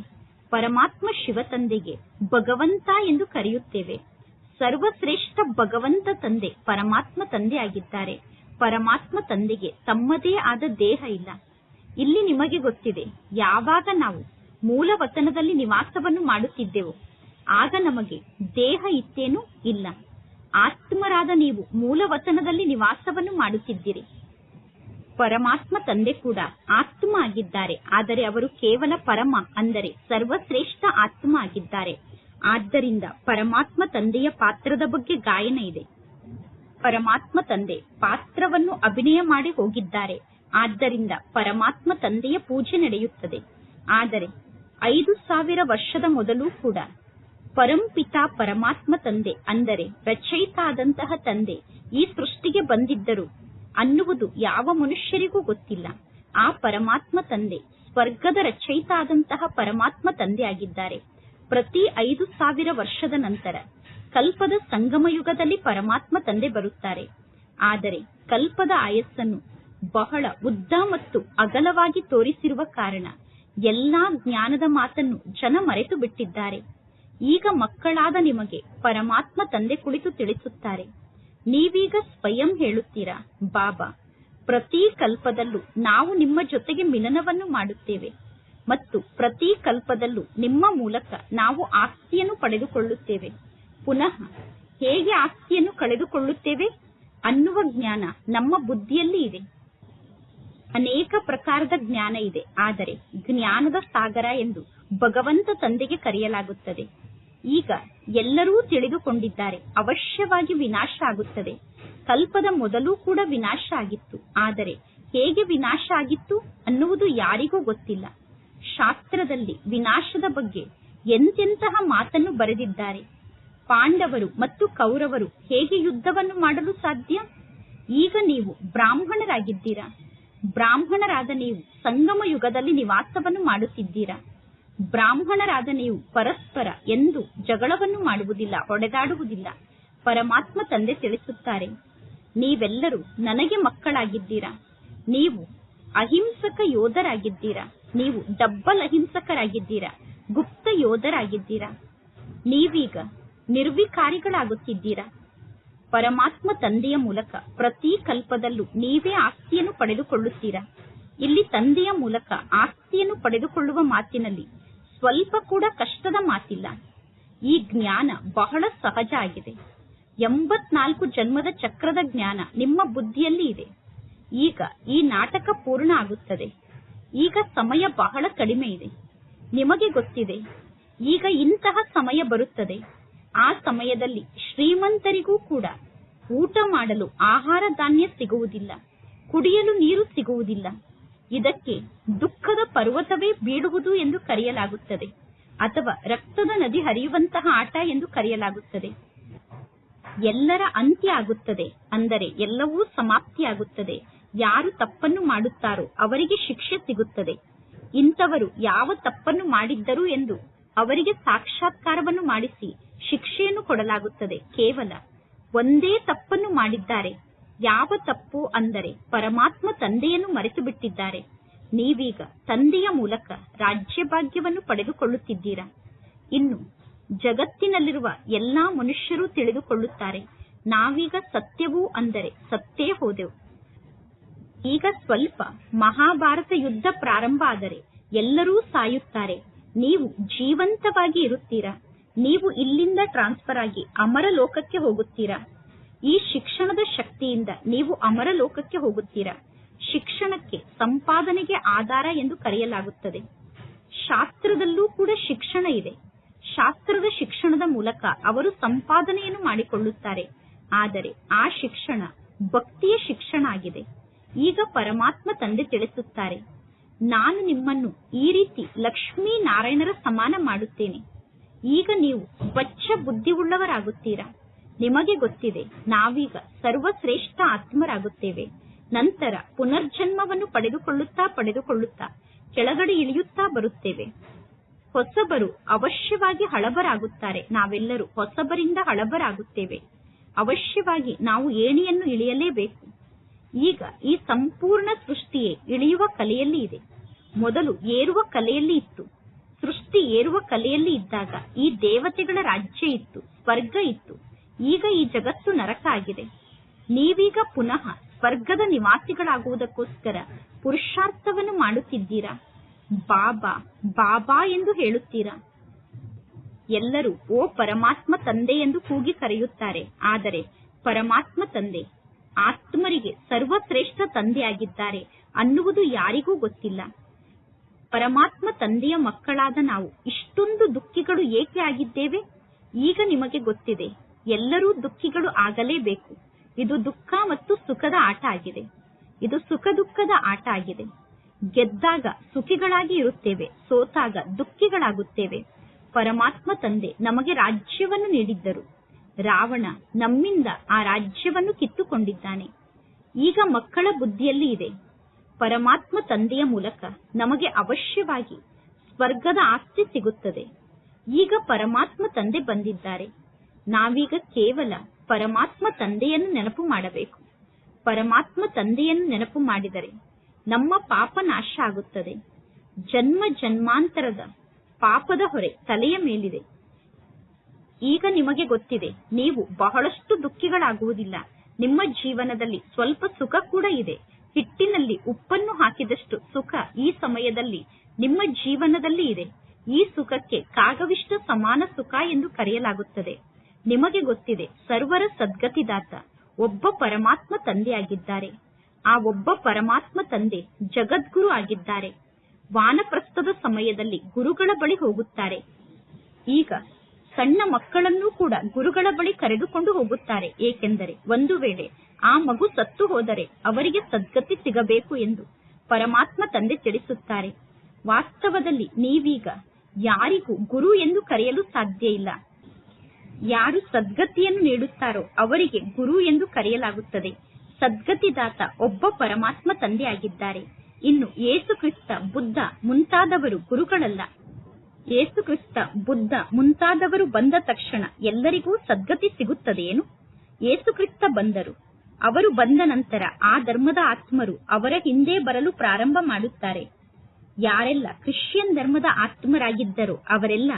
ಪರಮಾತ್ಮ ಶಿವ ತಂದೆಗೆ ಭಗವಂತ ಎಂದು ಕರೆಯುತ್ತೇವೆ. ಸರ್ವಶ್ರೇಷ್ಠ ಭಗವಂತ ತಂದೆ, ಪರಮಾತ್ಮ ತಂದೆ ಆಗಿದ್ದಾರೆ ಪರಮಾತ್ಮ ತಂದೆಗೆ ತಮ್ಮದೇ ಆದ ದೇಹ ಇಲ್ಲ. ಇಲ್ಲಿ ನಿಮಗೆ ಗೊತ್ತಿದೆ, ಯಾವಾಗ ನಾವು ಮೂಲ ವತನದಲ್ಲಿ ನಿವಾಸವನ್ನು ಮಾಡುತ್ತಿದ್ದೆವು, ಆಗ ನಮಗೆ ದೇಹ ಇತ್ತೇನು ಇಲ್ಲ. ಆತ್ಮರಾದ ನೀವು ಮೂಲ ವತನದಲ್ಲಿ ನಿವಾಸವನ್ನು ಮಾಡುತ್ತಿದ್ದೀರಿ. ಪರಮಾತ್ಮ ತಂದೆ ಕೂಡ ಆತ್ಮ ಆಗಿದ್ದಾರೆ, ಆದರೆ ಅವರು ಕೇವಲ ಪರಮ, ಅಂದರೆ ಸರ್ವಶ್ರೇಷ್ಠ ಆತ್ಮ ಆಗಿದ್ದಾರೆ. ಆದ್ದರಿಂದ ಪರಮಾತ್ಮ ತಂದೆಯ ಪಾತ್ರದ ಬಗ್ಗೆ ಗಾಯನ ಇದೆ. ಪರಮಾತ್ಮ ತಂದೆ ಪಾತ್ರವನ್ನು ಅಭಿನಯ ಮಾಡಿ ಹೋಗಿದ್ದಾರೆ. ಆದ್ದರಿಂದ ಪರಮಾತ್ಮ ತಂದೆಯ ಪೂಜೆ ನಡೆಯುತ್ತದೆ. ಆದರೆ ಐದು ಸಾವಿರ ವರ್ಷದ ಮೊದಲು ಕೂಡ ಪರಂಪಿತಾ ಪರಮಾತ್ಮ ತಂದೆ ಅಂದರೆ ರಚಯಿತಾದಂತಹ ತಂದೆ ಈ ಸೃಷ್ಟಿಗೆ ಬಂದಿದ್ದರು ಅನ್ನುವುದು ಯಾವ ಮನುಷ್ಯರಿಗೂ ಗೊತ್ತಿಲ್ಲ. ಆ ಪರಮಾತ್ಮ ತಂದೆ ಸ್ವರ್ಗದ ರಚಯಿತಾದಂತಹ ಪರಮಾತ್ಮ ತಂದೆ ಆಗಿದ್ದಾರೆ ಪ್ರತಿ ಐದು ಸಾವಿರ ವರ್ಷದ ನಂತರ ಕಲ್ಪದ ಸಂಗಮಯುಗದಲ್ಲಿ ಪರಮಾತ್ಮ ತಂದೆ ಬರುತ್ತಾರೆ. ಆದರೆ ಕಲ್ಪದ ಆಯಸ್ಸನ್ನು ಬಹಳ ಉದ್ದ ಮತ್ತು ಅಗಲವಾಗಿ ತೋರಿಸಿರುವ ಕಾರಣ ಎಲ್ಲಾ ಜ್ಞಾನದ ಮಾತನ್ನು ಜನ ಮರೆತು ಬಿಟ್ಟಿದ್ದಾರೆ. ಈಗ ಮಕ್ಕಳಾದ ನಿಮಗೆ ಪರಮಾತ್ಮ ತಂದೆ ಕುಳಿತು ತಿಳಿಸುತ್ತಾರೆ. ನೀವೀಗ ಸ್ವಯಂ ಹೇಳುತ್ತೀರಾ, ಬಾಬಾ, ಪ್ರತಿ ಕಲ್ಪದಲ್ಲೂ ನಾವು ನಿಮ್ಮ ಜೊತೆಗೆ ಮಿಲನವನ್ನು ಮಾಡುತ್ತೇವೆ. ಮತ್ತು ಪ್ರತಿ ಕಲ್ಪದಲ್ಲೂ ನಿಮ್ಮ ಮೂಲಕ ನಾವು ಆಸ್ತಿಯನ್ನು ಪಡೆದುಕೊಳ್ಳುತ್ತೇವೆ. ಪುನಃ ಹೇಗೆ ಆಸ್ತಿಯನ್ನು ಕಳೆದುಕೊಳ್ಳುತ್ತೇವೆ ಅನ್ನುವ ಜ್ಞಾನ ನಮ್ಮ ಬುದ್ಧಿಯಲ್ಲಿ ಇದೆ. ಅನೇಕ ಪ್ರಕಾರದ ಜ್ಞಾನ ಇದೆ, ಆದರೆ ಜ್ಞಾನದ ಸಾಗರ ಎಂದು ಭಗವಂತ ತಂದೆಗೆ ಕರೆಯಲಾಗುತ್ತದೆ. ಈಗ ಎಲ್ಲರೂ ತಿಳಿದುಕೊಂಡಿದ್ದಾರೆ, ಅವಶ್ಯವಾಗಿ ವಿನಾಶ ಆಗುತ್ತದೆ. ಕಲ್ಪದ ಮೊದಲು ಕೂಡ ವಿನಾಶ ಆಗಿತ್ತು, ಆದರೆ ಹೇಗೆ ವಿನಾಶ ಆಗಿತ್ತು ಅನ್ನುವುದು ಯಾರಿಗೂ ಗೊತ್ತಿಲ್ಲ. ಶಾಸ್ತ್ರದಲ್ಲಿ ವಿನಾಶದ ಬಗ್ಗೆ ಎಂತೆಂತಹ ಮಾತನ್ನು ಬರೆದಿದ್ದಾರೆ? ಪಾಂಡವರು ಮತ್ತು ಕೌರವರು ಹೇಗೆ ಯುದ್ಧವನ್ನು ಮಾಡಲು ಸಾಧ್ಯ? ಈಗ ನೀವು ಬ್ರಾಹ್ಮಣರಾಗಿದ್ದೀರಾ? ಬ್ರಾಹ್ಮಣರಾದ ನೀವು ಸಂಗಮ ಯುಗದಲ್ಲಿ ನಿವಾಸವನ್ನು ಮಾಡುತ್ತಿದ್ದೀರಾ? ಬ್ರಾಹ್ಮಣರಾದ ನೀವು ಪರಸ್ಪರ ಎಂದು ಜಗಳವನ್ನು ಮಾಡುವುದಿಲ್ಲ ಹೊಡೆದಾಡುವುದಿಲ್ಲ ಪರಮಾತ್ಮ ತಂದೆ ತಿಳಿಸುತ್ತಾರೆ. ನೀವೆಲ್ಲರೂ ನನಗೆ ಮಕ್ಕಳಾಗಿದ್ದೀರಾ? ನೀವು ಅಹಿಂಸಕ ಯೋಧರಾಗಿದ್ದೀರಾ? ನೀವು ಡಬ್ಬಲ್ ಅಹಿಂಸಕರಾಗಿದ್ದೀರಾ? ಗುಪ್ತ ಯೋಧರಾಗಿದ್ದೀರಾ? ನೀವೀಗ ನಿರ್ವಿಕಾರಿಗಳಾಗುತ್ತಿದ್ದೀರಾ? ಪರಮಾತ್ಮ ತಂದೆಯ ಮೂಲಕ ಪ್ರತಿ ಕಲ್ಪದಲ್ಲೂ ನೀವೇ ಆಸ್ತಿಯನ್ನು ಪಡೆದುಕೊಳ್ಳುತ್ತೀರಾ? ಇಲ್ಲಿ ತಂದೆಯ ಮೂಲಕ ಆಸ್ತಿಯನ್ನು ಪಡೆದುಕೊಳ್ಳುವ ಮಾತಿನಲ್ಲಿ ಸ್ವಲ್ಪ ಕೂಡ ಕಷ್ಟದ ಮಾತಿಲ್ಲ. ಈ ಜ್ಞಾನ ಬಹಳ ಸಹಜ ಆಗಿದೆ. ಎಂಬತ್ನಾಲ್ಕು ಜನ್ಮದ ಚಕ್ರದ ಜ್ಞಾನ ನಿಮ್ಮ ಬುದ್ಧಿಯಲ್ಲಿ ಇದೆ. ಈಗ ಈ ನಾಟಕ ಪೂರ್ಣ ಆಗುತ್ತದೆ. ಈಗ ಸಮಯ ಬಹಳ ಕಡಿಮೆ ಇದೆ. ನಿಮಗೆ ಗೊತ್ತಿದೆ, ಈಗ ಇಂತಹ ಸಮಯ ಬರುತ್ತದೆ. ಆ ಸಮಯದಲ್ಲಿ ಶ್ರೀಮಂತರಿಗೂ ಕೂಡ ಊಟ ಮಾಡಲು ಆಹಾರ ಧಾನ್ಯ ಸಿಗುವುದಿಲ್ಲ, ಕುಡಿಯಲು ನೀರು ಸಿಗುವುದಿಲ್ಲ. ಇದಕ್ಕೆ ದುಃಖದ ಪರ್ವತವೇ ಬೀಳುವುದು ಎಂದು ಕರೆಯಲಾಗುತ್ತದೆ, ಅಥವಾ ರಕ್ತದ ನದಿ ಹರಿಯುವಂತಹ ಆಟ ಎಂದು ಕರೆಯಲಾಗುತ್ತದೆ. ಎಲ್ಲರ ಅಂತ್ಯ ಆಗುತ್ತದೆ, ಅಂದರೆ ಎಲ್ಲವೂ ಸಮಾಪ್ತಿಯಾಗುತ್ತದೆ. ಯಾರು ತಪ್ಪನ್ನು ಮಾಡುತ್ತಾರೋ ಅವರಿಗೆ ಶಿಕ್ಷೆ ಸಿಗುತ್ತದೆ. ಇಂಥವರು ಯಾವ ತಪ್ಪನ್ನು ಮಾಡಿದ್ದರು ಎಂದು ಅವರಿಗೆ ಸಾಕ್ಷಾತ್ಕಾರವನ್ನು ಮಾಡಿಸಿ ಶಿಕ್ಷೆಯನ್ನು ಕೊಡಲಾಗುತ್ತದೆ. ಕೇವಲ ಒಂದೇ ತಪ್ಪನ್ನು ಮಾಡಿದ್ದಾರೆ. ಯಾವ ತಪ್ಪು ಅಂದರೆ ಪರಮಾತ್ಮ ತಂದೆಯನ್ನು ಮರೆತು ಬಿಟ್ಟಿದ್ದಾರೆ ನೀವೀಗ ತಂದೆಯ ಮೂಲಕ ರಾಜ್ಯಭಾಗ್ಯವನ್ನು ಪಡೆದುಕೊಳ್ಳುತ್ತಿದ್ದೀರಾ? ಇನ್ನು ಜಗತ್ತಿನಲ್ಲಿರುವ ಎಲ್ಲಾ ಮನುಷ್ಯರು ತಿಳಿದುಕೊಳ್ಳುತ್ತಾರೆ. ನಾವೀಗ ಸತ್ಯವೂ ಅಂದರೆ ಸತ್ತೇ ಹೋದೆವು. ಈಗ ಸ್ವಲ್ಪ ಮಹಾಭಾರತ ಯುದ್ಧ ಪ್ರಾರಂಭ ಆದರೆ ಎಲ್ಲರೂ ಸಾಯುತ್ತಾರೆ. ನೀವು ಜೀವಂತವಾಗಿ ಇರುತ್ತೀರಾ? ನೀವು ಇಲ್ಲಿಂದ ಟ್ರಾನ್ಸ್ಫರ್ ಆಗಿ ಅಮರ ಲೋಕಕ್ಕೆ ಹೋಗುತ್ತೀರಾ? ಈ ಶಿಕ್ಷಣದ ಶಕ್ತಿಯಿಂದ ನೀವು ಅಮರ ಲೋಕಕ್ಕೆ ಹೋಗುತ್ತೀರಾ? ಶಿಕ್ಷಣಕ್ಕೆ ಸಂಪಾದನೆಗೆ ಆಧಾರ ಎಂದು ಕರೆಯಲಾಗುತ್ತದೆ. ಶಾಸ್ತ್ರದಲ್ಲೂ ಕೂಡ ಶಿಕ್ಷಣ ಇದೆ. ಶಾಸ್ತ್ರದ ಶಿಕ್ಷಣದ ಮೂಲಕ ಅವರು ಸಂಪಾದನೆಯನ್ನು ಮಾಡಿಕೊಳ್ಳುತ್ತಾರೆ. ಆದರೆ ಆ ಶಿಕ್ಷಣ ಭಕ್ತಿಯ ಶಿಕ್ಷಣ ಆಗಿದೆ. ಈಗ ಪರಮಾತ್ಮ ತಂದೆ ತಿಳಿಸುತ್ತಾರೆ, ನಾನು ನಿಮ್ಮನ್ನು ಈ ರೀತಿ ಲಕ್ಷ್ಮೀ ನಾರಾಯಣರ ಸಮಾನ ಮಾಡುತ್ತೇನೆ. ಈಗ ನೀವು ಸ್ವಚ್ಛ ಬುದ್ಧಿವುಳ್ಳವರಾಗುತ್ತೀರಾ ನಿಮಗೆ ಗೊತ್ತಿದೆ, ನಾವೀಗ ಸರ್ವಶ್ರೇಷ್ಠ ಆತ್ಮರಾಗುತ್ತೇವೆ. ನಂತರ ಪುನರ್ಜನ್ಮವನ್ನು ಪಡೆದುಕೊಳ್ಳುತ್ತಾ ಪಡೆದುಕೊಳ್ಳುತ್ತಾ ಕೆಳಗಡೆ ಇಳಿಯುತ್ತಾ ಬರುತ್ತೇವೆ. ಹೊಸಬರು ಅವಶ್ಯವಾಗಿ ಹಳಬರಾಗುತ್ತಾರೆ, ನಾವೆಲ್ಲರೂ ಹೊಸಬರಿಂದ ಹಳಬರಾಗುತ್ತೇವೆ. ಅವಶ್ಯವಾಗಿ ನಾವು ಏಣಿಯನ್ನು ಇಳಿಯಲೇಬೇಕು. ಈಗ ಈ ಸಂಪೂರ್ಣ ಸೃಷ್ಟಿಯೇ ಇಳಿಯುವ ಕಲೆಯಲ್ಲಿ ಇದೆ. ಮೊದಲು ಏರುವ ಕಲೆಯಲ್ಲಿ ಇತ್ತು. ಸೃಷ್ಟಿ ಏರುವ ಕಲೆಯಲ್ಲಿ ಇದ್ದಾಗ ಈ ದೇವತೆಗಳ ರಾಜ್ಯ ಇತ್ತು, ಸ್ವರ್ಗ ಇತ್ತು. ಈಗ ಈ ಜಗತ್ತು ನರಕ ಆಗಿದೆ. ನೀವೀಗ ಪುನಃ ಸ್ವರ್ಗದ ನಿವಾಸಿಗಳಾಗುವುದಕ್ಕೋಸ್ಕರ ಪುರುಷಾರ್ಥವನ್ನು ಮಾಡುತ್ತಿದ್ದೀರಾ? ಬಾಬಾ ಬಾಬಾ ಎಂದು ಹೇಳುತ್ತೀರಾ? ಎಲ್ಲರೂ ಓ ಪರಮಾತ್ಮ ತಂದೆ ಎಂದು ಕೂಗಿ ಕರೆಯುತ್ತಾರೆ. ಆದರೆ ಪರಮಾತ್ಮ ತಂದೆ ಆತ್ಮರಿಗೆ ಸರ್ವಶ್ರೇಷ್ಠ ತಂದೆಯಾಗಿದ್ದಾರೆ ಅನ್ನುವುದು ಯಾರಿಗೂ ಗೊತ್ತಿಲ್ಲ. ಪರಮಾತ್ಮ ತಂದೆಯ ಮಕ್ಕಳಾದ ನಾವು ಇಷ್ಟೊಂದು ದುಃಖಿಗಳು ಏಕೆ ಆಗಿದ್ದೇವೆ? ಈಗ ನಿಮಗೆ ಗೊತ್ತಿದೆ, ಎಲ್ಲರೂ ದುಃಖಿಗಳು ಆಗಲೇಬೇಕು. ಇದು ದುಃಖ ಮತ್ತು ಸುಖದ ಆಟ ಆಗಿದೆ. ಇದು ಸುಖ ದುಃಖದ ಆಟ ಆಗಿದೆ. ಗೆದ್ದಾಗ ಸುಖಿಗಳಾಗಿ ಇರುತ್ತೇವೆ, ಸೋತಾಗ ದುಃಖಿಗಳಾಗುತ್ತೇವೆ. ಪರಮಾತ್ಮ ತಂದೆ ನಮಗೆ ರಾಜ್ಯವನ್ನು ನೀಡಿದ್ದರು. ರಾವಣ ನಮ್ಮಿಂದ ಆ ರಾಜ್ಯವನ್ನು ಕಿತ್ತುಕೊಂಡಿದ್ದಾನೆ. ಈಗ ಮಕ್ಕಳ ಬುದ್ಧಿಯಲ್ಲಿ ಇದೆ. ಪರಮಾತ್ಮ ತಂದೆಯ ಮೂಲಕ ನಮಗೆ ಅವಶ್ಯವಾಗಿ ಸ್ವರ್ಗದ ಆಸ್ತಿ ಸಿಗುತ್ತದೆ. ಈಗ ಪರಮಾತ್ಮ ತಂದೆ ಬಂದಿದ್ದಾರೆ. ನಾವೀಗ ಕೇವಲ ಪರಮಾತ್ಮ ತಂದೆಯನ್ನು ನೆನಪು ಮಾಡಬೇಕು. ಪರಮಾತ್ಮ ತಂದೆಯನ್ನು ನೆನಪು ಮಾಡಿದರೆ ನಮ್ಮ ಪಾಪ ನಾಶ ಆಗುತ್ತದೆ. ಜನ್ಮ ಜನ್ಮಾಂತರದ ಪಾಪದ ಹೊರೆ ತಲೆಯ ಮೇಲಿದೆ. ಈಗ ನಿಮಗೆ ಗೊತ್ತಿದೆ, ನೀವು ಬಹಳಷ್ಟು ದುಃಖಿಗಳಾಗುವುದಿಲ್ಲ. ನಿಮ್ಮ ಜೀವನದಲ್ಲಿ ಸ್ವಲ್ಪ ಸುಖ ಕೂಡ ಇದೆ. ಹಿಟ್ಟಿನಲ್ಲಿ ಉಪ್ಪನ್ನು ಹಾಕಿದಷ್ಟು ಸುಖ ಈ ಸಮಯದಲ್ಲಿ ನಿಮ್ಮ ಜೀವನದಲ್ಲಿ ಇದೆ. ಈ ಸುಖಕ್ಕೆ ಕಾಗವಿಷ್ಟ ಸಮಾನ ಸುಖ ಎಂದು ಕರೆಯಲಾಗುತ್ತದೆ. ನಿಮಗೆ ಗೊತ್ತಿದೆ, ಸರ್ವರ ಸದ್ಗತಿದಾತ ಒಬ್ಬ ಪರಮಾತ್ಮ ತಂದೆಯಾಗಿದ್ದಾರೆ. ಆ ಒಬ್ಬ ಪರಮಾತ್ಮ ತಂದೆ ಜಗದ್ಗುರು ಆಗಿದ್ದಾರೆ. ವಾನಪ್ರಸ್ಥದ ಸಮಯದಲ್ಲಿ ಗುರುಗಳ ಬಳಿ ಹೋಗುತ್ತಾರೆ. ಈಗ ಸಣ್ಣ ಮಕ್ಕಳನ್ನೂ ಕೂಡ ಗುರುಗಳ ಬಳಿ ಕರೆದುಕೊಂಡು ಹೋಗುತ್ತಾರೆ. ಏಕೆಂದರೆ ಒಂದು ವೇಳೆ ಆ ಮಗು ಸತ್ತು ಹೋದರೆ ಅವರಿಗೆ ಸದ್ಗತಿ ಸಿಗಬೇಕು ಎಂದು ಪರಮಾತ್ಮ ತಂದೆ ತಿಳಿಸುತ್ತಾರೆ. ವಾಸ್ತವದಲ್ಲಿ ನೀವೀಗ ಯಾರಿಗೂ ಗುರು ಎಂದು ಕರೆಯಲು ಸಾಧ್ಯ ಇಲ್ಲ. ಯಾರು ಸದ್ಗತಿಯನ್ನು ನೀಡುತ್ತಾರೋ ಅವರಿಗೆ ಗುರು ಎಂದು ಕರೆಯಲಾಗುತ್ತದೆ. ಸದ್ಗತಿದಾತ ಒಬ್ಬ ಪರಮಾತ್ಮ ತಂದೆಯಾಗಿದ್ದಾರೆ. ಇನ್ನು ಏಸು ಕ್ರಿಸ್ತ, ಬುದ್ಧ ಮುಂತಾದವರು ಗುರುಗಳಲ್ಲ. ಏಸು ಕ್ರಿಸ್ತ ಬುದ್ಧ ಮುಂತಾದವರು ಬಂದ ತಕ್ಷಣ ಎಲ್ಲರಿಗೂ ಸದ್ಗತಿ ಸಿಗುತ್ತದೆಯೇನು? ಏಸು ಕ್ರಿಸ್ತ ಬಂದರು. ಅವರು ಬಂದ ನಂತರ ಆ ಧರ್ಮದ ಆತ್ಮರು ಅವರ ಹಿಂದೆ ಬರಲು ಪ್ರಾರಂಭ ಮಾಡುತ್ತಾರೆ. ಯಾರೆಲ್ಲ ಕ್ರಿಶ್ಚಿಯನ್ ಧರ್ಮದ ಆತ್ಮರಾಗಿದ್ದರೋ ಅವರೆಲ್ಲ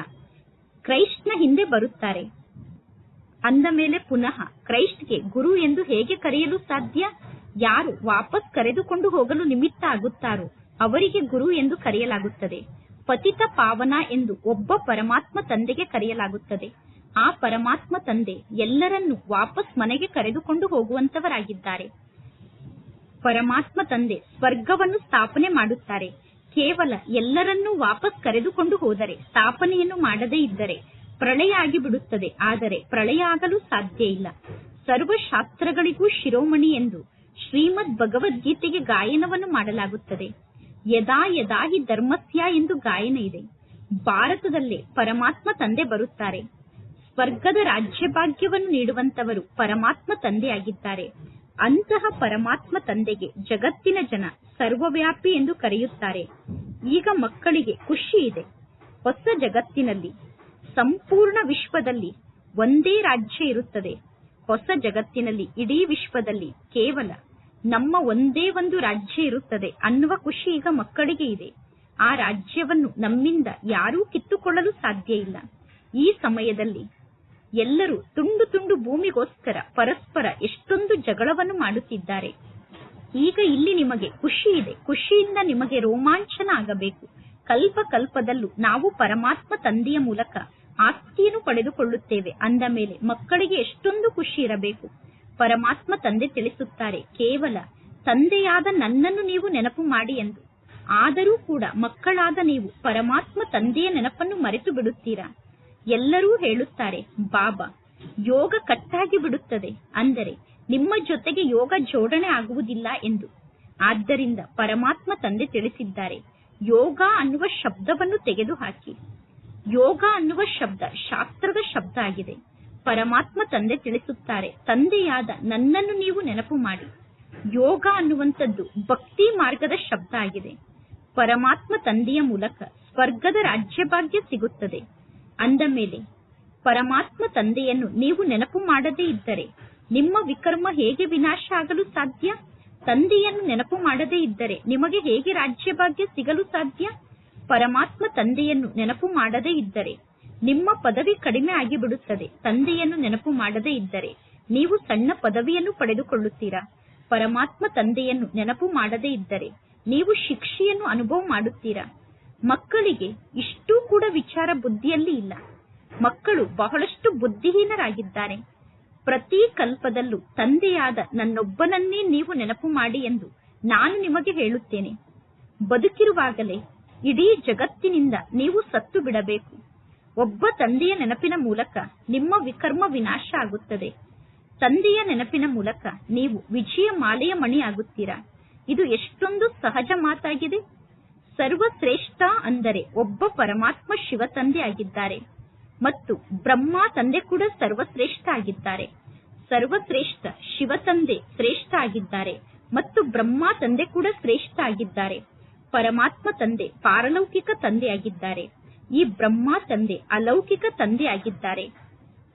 ಕ್ರೈಸ್ಟ್ನ ಹಿಂದೆ ಬರುತ್ತಾರೆ. ಅಂದ ಮೇಲೆ ಪುನಃ ಕ್ರೈಸ್ಟ್ಗೆ ಗುರು ಎಂದು ಹೇಗೆ ಕರೆಯಲು ಸಾಧ್ಯ? ಯಾರು ವಾಪಸ್ ಕರೆದುಕೊಂಡು ಹೋಗಲು ನಿಮಿತ್ತ ಆಗುತ್ತಾರೋ ಅವರಿಗೆ ಗುರು ಎಂದು ಕರೆಯಲಾಗುತ್ತದೆ. ಪತಿತ ಪಾವನ ಎಂದು ಒಬ್ಬ ಪರಮಾತ್ಮ ತಂದೆಗೆ ಕರೆಯಲಾಗುತ್ತದೆ. ಆ ಪರಮಾತ್ಮ ತಂದೆ ಎಲ್ಲರನ್ನು ವಾಪಸ್ ಮನೆಗೆ ಕರೆದುಕೊಂಡು ಹೋಗುವಂತವರಾಗಿದ್ದಾರೆ. ಪರಮಾತ್ಮ ತಂದೆ ಸ್ವರ್ಗವನ್ನು ಸ್ಥಾಪನೆ ಮಾಡುತ್ತಾರೆ. ಕೇವಲ ಎಲ್ಲರನ್ನೂ ವಾಪಸ್ ಕರೆದುಕೊಂಡು ಹೋದರೆ ಸ್ಥಾಪನೆಯನ್ನು ಮಾಡದೇ ಇದ್ದರೆ ಪ್ರಳಯ ಆಗಿಬಿಡುತ್ತದೆ. ಆದರೆ ಪ್ರಳಯ ಆಗಲು ಸಾಧ್ಯ ಇಲ್ಲ. ಸರ್ವಶಾಸ್ತ್ರಗಳಿಗೂ ಶಿರೋಮಣಿ ಎಂದು ಶ್ರೀಮದ್ ಭಗವದ್ಗೀತೆಗೆ ಗಾಯನವನ್ನು ಮಾಡಲಾಗುತ್ತದೆ. ಯದಾ ಯದಾ ಹಿ ಧರ್ಮಸ್ಯ ಎಂದು ಗಾಯನ ಇದೆ. ಭಾರತದಲ್ಲೇ ಪರಮಾತ್ಮ ತಂದೆ ಬರುತ್ತಾರೆ. ಸ್ವರ್ಗದ ರಾಜ್ಯಭಾಗ್ಯವನ್ನು ನೀಡುವಂತವರು ಪರಮಾತ್ಮ ತಂದೆಯಾಗಿದ್ದಾರೆ. ಅಂತಹ ಪರಮಾತ್ಮ ತಂದೆಗೆ ಜಗತ್ತಿನ ಜನ ಸರ್ವವ್ಯಾಪಿ ಎಂದು ಕರೆಯುತ್ತಾರೆ. ಈಗ ಮಕ್ಕಳಿಗೆ ಖುಷಿ ಇದೆ. ಹೊಸ ಜಗತ್ತಿನಲ್ಲಿ, ಸಂಪೂರ್ಣ ವಿಶ್ವದಲ್ಲಿ ಒಂದೇ ರಾಜ್ಯ ಇರುತ್ತದೆ. ಹೊಸ ಜಗತ್ತಿನಲ್ಲಿ ಇಡೀ ವಿಶ್ವದಲ್ಲಿ ಕೇವಲ ನಮ್ಮ ಒಂದೇ ಒಂದು ರಾಜ್ಯ ಇರುತ್ತದೆ ಅನ್ನುವ ಖುಷಿ ಈಗ ಮಕ್ಕಳಿಗೆ ಇದೆ. ಆ ರಾಜ್ಯವನ್ನು ನಮ್ಮಿಂದ ಯಾರೂ ಕಿತ್ತುಕೊಳ್ಳಲು ಸಾಧ್ಯ ಇಲ್ಲ. ಈ ಸಮಯದಲ್ಲಿ ಎಲ್ಲರೂ ತುಂಡು ತುಂಡು ಭೂಮಿಗೋಸ್ಕರ ಪರಸ್ಪರ ಎಷ್ಟೊಂದು ಜಗಳವನ್ನು ಮಾಡುತ್ತಿದ್ದಾರೆ. ಈಗ ಇಲ್ಲಿ ನಿಮಗೆ ಖುಷಿ ಇದೆ. ಖುಷಿಯಿಂದ ನಿಮಗೆ ರೋಮಾಂಚನ ಆಗಬೇಕು. ಕಲ್ಪ ಕಲ್ಪದಲ್ಲೂ ನಾವು ಪರಮಾತ್ಮ ತಂದೆಯ ಮೂಲಕ ಆಸ್ತಿಯನ್ನು ಪಡೆದುಕೊಳ್ಳುತ್ತೇವೆ. ಅಂದ ಮೇಲೆ ಮಕ್ಕಳಿಗೆ ಎಷ್ಟೊಂದು ಖುಷಿ ಇರಬೇಕು. ಪರಮಾತ್ಮ ತಂದೆ ತಿಳಿಸುತ್ತಾರೆ, ಕೇವಲ ತಂದೆಯಾದ ನನ್ನನ್ನು ನೀವು ನೆನಪು ಮಾಡಿ ಎಂದು. ಆದರೂ ಕೂಡ ಮಕ್ಕಳಾದ ನೀವು ಪರಮಾತ್ಮ ತಂದೆಯ ನೆನಪನ್ನು ಮರೆತು ಬಿಡುತ್ತೀರಾ? ಎಲ್ಲರೂ ಹೇಳುತ್ತಾರೆ, ಬಾಬಾ, ಯೋಗ ಕಟ್ಟಾಗಿ ಬಿಡುತ್ತದೆ. ಅಂದರೆ ನಿಮ್ಮ ಜೊತೆಗೆ ಯೋಗ ಜೋಡಣೆ ಆಗುವುದಿಲ್ಲ ಎಂದು. ಆದ್ದರಿಂದ ಪರಮಾತ್ಮ ತಂದೆ ತಿಳಿಸಿದ್ದಾರೆ, ಯೋಗ ಅನ್ನುವ ಶಬ್ದವನ್ನು ತೆಗೆದುಹಾಕಿ. ಯೋಗ ಅನ್ನುವ ಶಬ್ದ ಶಾಸ್ತ್ರದ ಶಬ್ದ ಆಗಿದೆ. ಪರಮಾತ್ಮ ತಂದೆ ತಿಳಿಸುತ್ತಾರೆ, ತಂದೆಯಾದ ನನ್ನನ್ನು ನೀವು ನೆನಪು ಮಾಡಿ. ಯೋಗ ಅನ್ನುವಂಥದ್ದು ಭಕ್ತಿ ಮಾರ್ಗದ ಶಬ್ದ ಆಗಿದೆ. ಪರಮಾತ್ಮ ತಂದೆಯ ಮೂಲಕ ಸ್ವರ್ಗದ ರಾಜ್ಯಭಾಗ್ಯ ಸಿಗುತ್ತದೆ. ಅಂದ ಮೇಲೆ, ಪರಮಾತ್ಮ ತಂದೆಯನ್ನು ನೀವು ನೆನಪು ಮಾಡದೇ ಇದ್ದರೆ ನಿಮ್ಮ ವಿಕರ್ಮ ಹೇಗೆ ವಿನಾಶ ಆಗಲು ಸಾಧ್ಯ? ತಂದೆಯನ್ನು ನೆನಪು ಮಾಡದೇ ಇದ್ದರೆ ನಿಮಗೆ ಹೇಗೆ ರಾಜ್ಯಭಾಗ್ಯ ಸಿಗಲು ಸಾಧ್ಯ? ಪರಮಾತ್ಮ ತಂದೆಯನ್ನು ನೆನಪು ಮಾಡದೇ ಇದ್ದರೆ ನಿಮ್ಮ ಪದವಿ ಕಡಿಮೆ ಆಗಿಬಿಡುತ್ತದೆ. ತಂದೆಯನ್ನು ನೆನಪು ಮಾಡದೇ ಇದ್ದರೆ ನೀವು ಸಣ್ಣ ಪದವಿಯನ್ನು ಪಡೆದುಕೊಳ್ಳುತ್ತೀರಾ? ಪರಮಾತ್ಮ ತಂದೆಯನ್ನು ನೆನಪು ಮಾಡದೇ ಇದ್ದರೆ ನೀವು ಶಿಕ್ಷೆಯನ್ನು ಅನುಭವ ಮಾಡುತ್ತೀರಾ? ಮಕ್ಕಳಿಗೆ ಇಷ್ಟೂ ಕೂಡ ವಿಚಾರ ಬುದ್ಧಿಯಲ್ಲಿ ಇಲ್ಲ. ಮಕ್ಕಳು ಬಹಳಷ್ಟು ಬುದ್ಧಿಹೀನರಾಗಿದ್ದಾರೆ. ಪ್ರತಿ ಕಲ್ಪದಲ್ಲೂ ತಂದೆಯಾದ ನನ್ನೊಬ್ಬನನ್ನೇ ನೀವು ನೆನಪು ಮಾಡಿ ಎಂದು ನಾನು ನಿಮಗೆ ಹೇಳುತ್ತೇನೆ. ಬದುಕಿರುವಾಗಲೇ ಇಡೀ ಜಗತ್ತಿನಿಂದ ನೀವು ಸತ್ತು ಬಿಡಬೇಕು. ಒಬ್ಬ ತಂದೆಯ ನೆನಪಿನ ಮೂಲಕ ನಿಮ್ಮ ವಿಕರ್ಮ ವಿನಾಶ ಆಗುತ್ತದೆ. ತಂದೆಯ ನೆನಪಿನ ಮೂಲಕ ನೀವು ವಿಜಯ ಮಾಲೆಯ ಮಣಿ ಆಗುತ್ತೀರಾ? ಇದು ಎಷ್ಟೊಂದು ಸಹಜ ಮಾತಾಗಿದೆ. ಸರ್ವಶ್ರೇಷ್ಠ ಅಂದರೆ ಒಬ್ಬ ಪರಮಾತ್ಮ ಶಿವ ತಂದೆ ಆಗಿದ್ದಾರೆ. ಮತ್ತು ಬ್ರಹ್ಮ ತಂದೆ ಕೂಡ ಸರ್ವಶ್ರೇಷ್ಠ ಆಗಿದ್ದಾರೆ. ಸರ್ವಶ್ರೇಷ್ಠ ಶಿವ ತಂದೆ ಶ್ರೇಷ್ಠ ಆಗಿದ್ದಾರೆ. ಮತ್ತು ಬ್ರಹ್ಮ ತಂದೆ ಕೂಡ ಶ್ರೇಷ್ಠ ಆಗಿದ್ದಾರೆ. ಪರಮಾತ್ಮ ತಂದೆ ಪಾರಲೌಕಿಕ ತಂದೆಯಾಗಿದ್ದಾರೆ ಈ ಬ್ರಹ್ಮ ತಂದೆ ಅಲೌಕಿಕ ತಂದೆ ಆಗಿದ್ದಾರೆ.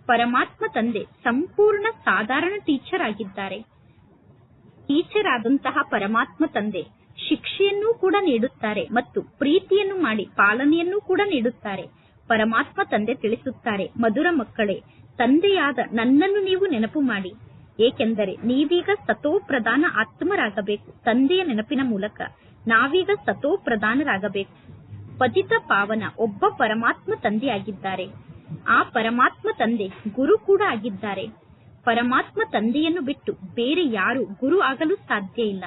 ಪರಮಾತ್ಮ ತಂದೆ ಸಂಪೂರ್ಣ ಸಾಧಾರಣ ಟೀಚರ್ ಆಗಿದ್ದಾರೆ. ಟೀಚರ್ ಆದಂತಹ ಪರಮಾತ್ಮ ತಂದೆ ಶಿಕ್ಷೆಯನ್ನೂ ಕೂಡ ನೀಡುತ್ತಾರೆ ಮತ್ತು ಪ್ರೀತಿಯನ್ನು ಮಾಡಿ ಪಾಲನೆಯನ್ನೂ ಕೂಡ ನೀಡುತ್ತಾರೆ. ಪರಮಾತ್ಮ ತಂದೆ ತಿಳಿಸುತ್ತಾರೆ, ಮಧುರ ಮಕ್ಕಳೇ, ತಂದೆಯಾದ ನನ್ನನ್ನು ನೀವು ನೆನಪು ಮಾಡಿ. ಏಕೆಂದರೆ ನೀವೀಗ ಸತೋ ಪ್ರಧಾನ ಆತ್ಮರಾಗಬೇಕು, ತಂದೆಯ ನೆನಪಿನ ಮೂಲಕ. ನಾವೀಗ ಸತೋ ಪ್ರಧಾನರಾಗಬೇಕು. ಪತಿತ ಪಾವನ ಒಬ್ಬ ಪರಮಾತ್ಮ ತಂದೆಯಾಗಿದ್ದಾರೆ. ಆ ಪರಮಾತ್ಮ ತಂದೆ ಗುರು ಕೂಡ ಆಗಿದ್ದಾರೆ. ಪರಮಾತ್ಮ ತಂದೆಯನ್ನು ಬಿಟ್ಟು ಬೇರೆ ಯಾರು ಗುರು ಆಗಲು ಸಾಧ್ಯ ಇಲ್ಲ.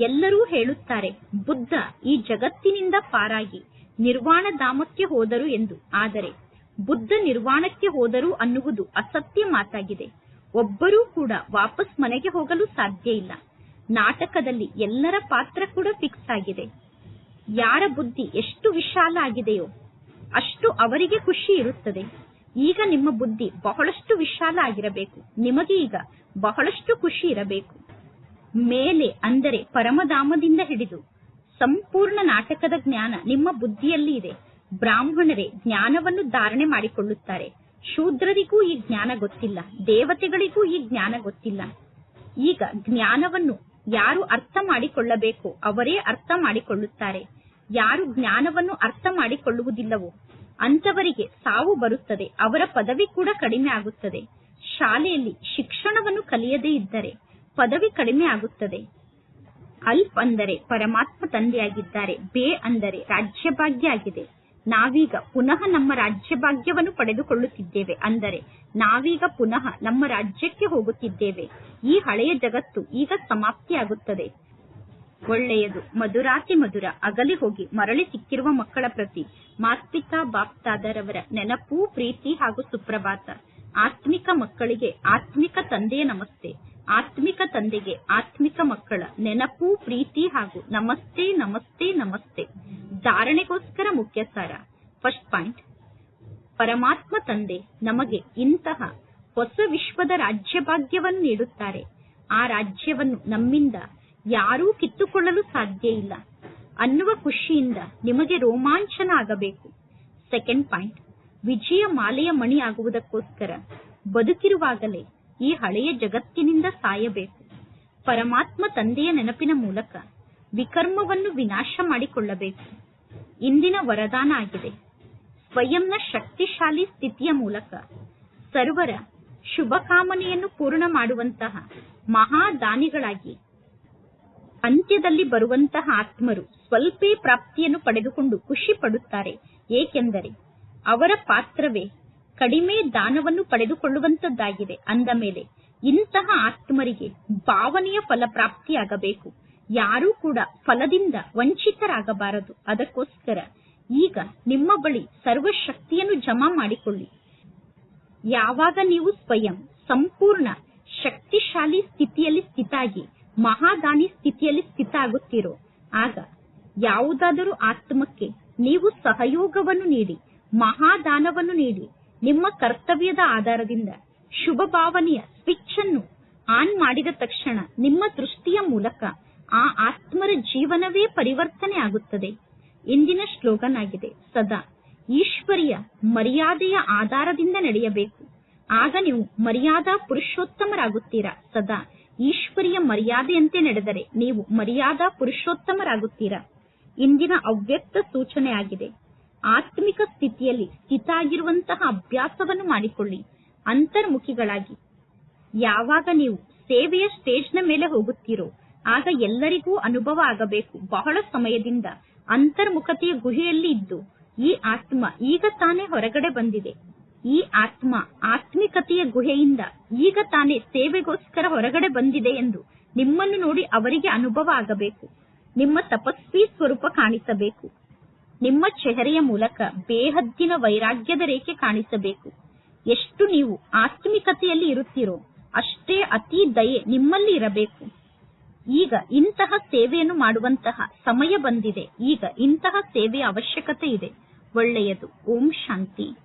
ಎಲ್ಲರೂ ಹೇಳುತ್ತಾರೆ, ಬುದ್ಧ ಈ ಜಗತ್ತಿನಿಂದ ಪಾರಾಗಿ ನಿರ್ವಾಣ ಧಾಮಕ್ಕೆ ಹೋದರು ಎಂದು. ಆದರೆ ಬುದ್ಧ ನಿರ್ವಾಣಕ್ಕೆ ಹೋದರು ಅನ್ನುವುದು ಅಸತ್ಯ ಮಾತಾಗಿದೆ. ಒಬ್ಬರೂ ಕೂಡ ವಾಪಸ್ ಮನೆಗೆ ಹೋಗಲು ಸಾಧ್ಯ ಇಲ್ಲ. ನಾಟಕದಲ್ಲಿ ಎಲ್ಲರ ಪಾತ್ರ ಕೂಡ ಫಿಕ್ಸ್ ಆಗಿದೆ. ಯಾರ ಬುದ್ಧಿ ಎಷ್ಟು ವಿಶಾಲ ಆಗಿದೆಯೋ ಅಷ್ಟು ಅವರಿಗೆ ಖುಷಿ ಇರುತ್ತದೆ. ಈಗ ನಿಮ್ಮ ಬುದ್ಧಿ ಬಹಳಷ್ಟು ವಿಶಾಲ ಆಗಿರಬೇಕು. ನಿಮಗೆ ಈಗ ಬಹಳಷ್ಟು ಖುಷಿ ಇರಬೇಕು. ಮೇಲೆ ಅಂದರೆ ಪರಮಧಾಮದಿಂದ ಹಿಡಿದು ಸಂಪೂರ್ಣ ನಾಟಕದ ಜ್ಞಾನ ನಿಮ್ಮ ಬುದ್ಧಿಯಲ್ಲಿ ಇದೆ. ಬ್ರಾಹ್ಮಣರೇ ಜ್ಞಾನವನ್ನು ಧಾರಣೆ ಮಾಡಿಕೊಳ್ಳುತ್ತಾರೆ. ಶೂದ್ರರಿಗೂ ಈ ಜ್ಞಾನ ಗೊತ್ತಿಲ್ಲ. ದೇವತೆಗಳಿಗೂ ಈ ಜ್ಞಾನ ಗೊತ್ತಿಲ್ಲ. ಈಗ ಜ್ಞಾನವನ್ನು ಯಾರು ಅರ್ಥ ಮಾಡಿಕೊಳ್ಳಬೇಕು, ಅವರೇ ಅರ್ಥ ಮಾಡಿಕೊಳ್ಳುತ್ತಾರೆ. ಯಾರು ಜ್ಞಾನವನ್ನು ಅರ್ಥ ಮಾಡಿಕೊಳ್ಳುವುದಿಲ್ಲವೋ ಅಂತವರಿಗೆ ಸಾವು ಬರುತ್ತದೆ, ಅವರ ಪದವಿ ಕೂಡ ಕಡಿಮೆ ಆಗುತ್ತದೆ. ಶಾಲೆಯಲ್ಲಿ ಶಿಕ್ಷಣವನ್ನು ಕಲಿಯದೇ ಇದ್ದರೆ ಪದವಿ ಕಡಿಮೆ ಆಗುತ್ತದೆ. ಅಲ್ಪ್ ಅಂದರೆ ಪರಮಾತ್ಮ ತಂದೆಯಾಗಿದ್ದಾರೆ, ಬೇ ಅಂದರೆ ರಾಜ್ಯಭಾಗ್ಯ ಆಗಿದೆ. ನಾವೀಗ ಪುನಃ ನಮ್ಮ ರಾಜ್ಯಭಾಗ್ಯವನ್ನು ಪಡೆದುಕೊಳ್ಳುತ್ತಿದ್ದೇವೆ ಅಂದರೆ, ನಾವೀಗ ಪುನಃ ನಮ್ಮ ರಾಜ್ಯಕ್ಕೆ ಹೋಗುತ್ತಿದ್ದೇವೆ. ಈ ಹಳೆಯ ಜಗತ್ತು ಈಗ ಸಮಾಪ್ತಿಯಾಗುತ್ತದೆ. ಒಳ್ಳೆಯದು. ಮಧುರಾತಿ ಮಧುರ. ಅಗಲಿ ಹೋಗಿ ಮರಳಿ ಸಿಕ್ಕಿರುವ ಮಕ್ಕಳ ಪ್ರತಿ. ಮಾಸ್ಪಿತಾ ಬಾಪ್ತಾದರವರ ನೆನಪು, ಪ್ರೀತಿ ಹಾಗೂ ಸುಪ್ರಭಾತ. ಆತ್ಮಿಕ ಮಕ್ಕಳಿಗೆ ಆತ್ಮಿಕ ತಂದೆಯ ನಮಸ್ತೆ. ಆತ್ಮಿಕ ತಂದೆಗೆ ಆತ್ಮಿಕ ಮಕ್ಕಳ ನೆನಪು, ಪ್ರೀತಿ ಹಾಗೂ ನಮಸ್ತೆ ನಮಸ್ತೆ ನಮಸ್ತೆ. ಧಾರಣೆಗೋಸ್ಕರ ಮುಖ್ಯ ಸಾರ ಫಸ್ಟ್ ಪಾಯಿಂಟ್ ಪರಮಾತ್ಮ ತಂದೆ ನಮಗೆ ಇಂತಹ ಹೊಸ ವಿಶ್ವದ ರಾಜ್ಯ ಭಾಗ್ಯವನ್ನು ನೀಡುತ್ತಾರೆ. ಆ ರಾಜ್ಯವನ್ನು ನಮ್ಮಿಂದ ಯಾರೂ ಕಿತ್ತುಕೊಳ್ಳಲು ಸಾಧ್ಯ ಇಲ್ಲ. ಅನ್ನುವ ಖುಷಿಯಿಂದ ನಿಮಗೆ ರೋಮಾಂಚನ ಆಗಬೇಕು ಸೆಕೆಂಡ್ ಪಾಯಿಂಟ್ ವಿಜಯ ಮಾಲೆಯ ಮಣಿ ಆಗುವುದಕ್ಕೋಸ್ಕರ ಬದುಕಿರುವಾಗಲೇ ಈ ಹಳೆಯ ಜಗತ್ತಿನಿಂದ ಸಾಯಬೇಕು. ಪರಮಾತ್ಮ ತಂದೆಯ ನೆನಪಿನ ಮೂಲಕ ವಿಕರ್ಮವನ್ನು ವಿನಾಶ ಮಾಡಿಕೊಳ್ಳಬೇಕು. ಇಂದಿನ ವರದಾನ ಆಗಿದೆ. ಸ್ವಯಂನ ಶಕ್ತಿಶಾಲಿ ಸ್ಥಿತಿಯ ಮೂಲಕ ಸರ್ವರ ಶುಭಕಾಮನೆಯನ್ನು ಪೂರ್ಣ ಮಾಡುವಂತಹ ಮಹಾದಾನಿಗಳಾಗಿ ಅಂತ್ಯದಲ್ಲಿ ಬರುವಂತಹ ಆತ್ಮರು ಸ್ವಲ್ಪೇ ಪ್ರಾಪ್ತಿಯನ್ನು ಪಡೆದುಕೊಂಡು ಖುಷಿ ಪಡುತ್ತಾರೆ. ಏಕೆಂದರೆ ಅವರ ಪಾತ್ರವೇ ಕಡಿಮೆ ದಾನವನ್ನು ಪಡೆದುಕೊಳ್ಳುವಂತದ್ದಾಗಿದೆ. ಅಂದ ಮೇಲೆ, ಇಂತಹ ಆತ್ಮರಿಗೆ ಭಾವನೆಯ ಫಲ ಪ್ರಾಪ್ತಿಯಾಗಬೇಕು. ಯಾರೂ ಕೂಡ ಫಲದಿಂದ ವಂಚಿತರಾಗಬಾರದು. ಅದಕ್ಕೋಸ್ಕರ ಈಗ ನಿಮ್ಮ ಬಳಿ ಸರ್ವಶಕ್ತಿಯನ್ನು ಜಮಾ ಮಾಡಿಕೊಳ್ಳಿ. ಯಾವಾಗ ನೀವು ಸ್ವಯಂ ಸಂಪೂರ್ಣ ಶಕ್ತಿಶಾಲಿ ಸ್ಥಿತಿಯಲ್ಲಿ ಸ್ಥಿತಾಗಿ, ಮಹಾದಾನಿ ಸ್ಥಿತಿಯಲ್ಲಿ ಸ್ಥಿತ ಆಗುತ್ತೀರೋ ಆಗ ಯಾವುದಾದರೂ ಆತ್ಮಕ್ಕೆ ನೀವು ಸಹಯೋಗವನ್ನು ನೀಡಿ, ಮಹಾದಾನವನ್ನು ನೀಡಿ ನಿಮ್ಮ ಕರ್ತವ್ಯದ ಆಧಾರದಿಂದ ಶುಭ ಭಾವನೆಯ ಸ್ವಿಚ್ ಅನ್ನು ಆನ್ ಮಾಡಿದ ತಕ್ಷಣ ನಿಮ್ಮ ದೃಷ್ಟಿಯ ಮೂಲಕ ಆ ಆತ್ಮರ ಜೀವನವೇ ಪರಿವರ್ತನೆ ಆಗುತ್ತದೆ. ಇಂದಿನ ಶ್ಲೋಗನ್ ಆಗಿದೆ. ಸದಾ ಈಶ್ವರಿಯ ಮರ್ಯಾದೆಯ ಆಧಾರದಿಂದ ನಡೆಯಬೇಕು. ಆಗ ನೀವು ಮರ್ಯಾದಾ ಪುರುಷೋತ್ತಮರಾಗುತ್ತೀರಾ? ಸದಾ ಈಶ್ವರಿಯ ಮರ್ಯಾದೆಯಂತೆ ನಡೆದರೆ ನೀವು ಮರ್ಯಾದಾ ಪುರುಷೋತ್ತಮರಾಗುತ್ತೀರಾ? ಇಂದಿನ ಅವ್ಯಕ್ತ ಸೂಚನೆ ಆಗಿದೆ. ಆತ್ಮಿಕ ಸ್ಥಿತಿಯಲ್ಲಿ ಸ್ಥಿತ ಆಗಿರುವಂತಹ ಅಭ್ಯಾಸವನ್ನು ಮಾಡಿಕೊಳ್ಳಿ. ಅಂತರ್ಮುಖಿಗಳಾಗಿ. ಯಾವಾಗ ನೀವು ಸೇವೆಯ ಸ್ಟೇಜ್ನ ಮೇಲೆ ಹೋಗುತ್ತೀರೋ, ಆಗ ಎಲ್ಲರಿಗೂ ಅನುಭವ ಆಗಬೇಕು. ಬಹಳ ಸಮಯದಿಂದ ಅಂತರ್ಮುಖತೆಯ ಗುಹೆಯಲ್ಲಿ ಇದ್ದು, ಈ ಆತ್ಮ ಈಗ ತಾನೇ ಹೊರಗಡೆ ಬಂದಿದೆ. ಈ ಆತ್ಮ ಆತ್ಮಿಕತೆಯ ಗುಹೆಯಿಂದ ಈಗ ತಾನೇ ಸೇವೆಗೋಸ್ಕರ ಹೊರಗಡೆ ಬಂದಿದೆ ಎಂದು ನಿಮ್ಮನ್ನು ನೋಡಿ ಅವರಿಗೆ ಅನುಭವ ಆಗಬೇಕು. ನಿಮ್ಮ ತಪಸ್ವಿ ಸ್ವರೂಪ ಕಾಣಿಸಬೇಕು. ನಿಮ್ಮ ಚೆಹರೆಯ ಮೂಲಕ ಬೇಹದ್ದಿನ ವೈರಾಗ್ಯದ ರೇಖೆ ಕಾಣಿಸಬೇಕು. ಎಷ್ಟು ನೀವು ಆತ್ಮಿಕತೆಯಲ್ಲಿ ಇರುತ್ತೀರೋ ಅಷ್ಟೇ ಅತಿ ದಯೆ ನಿಮ್ಮಲ್ಲಿ ಇರಬೇಕು. ಈಗ ಇಂತಹ ಸೇವೆಯನ್ನು ಮಾಡುವಂತಹ ಸಮಯ ಬಂದಿದೆ. ಈಗ ಇಂತಹ ಸೇವೆಯ ಅವಶ್ಯಕತೆ ಇದೆ. ಒಳ್ಳೆಯದು. ಓಂ ಶಾಂತಿ.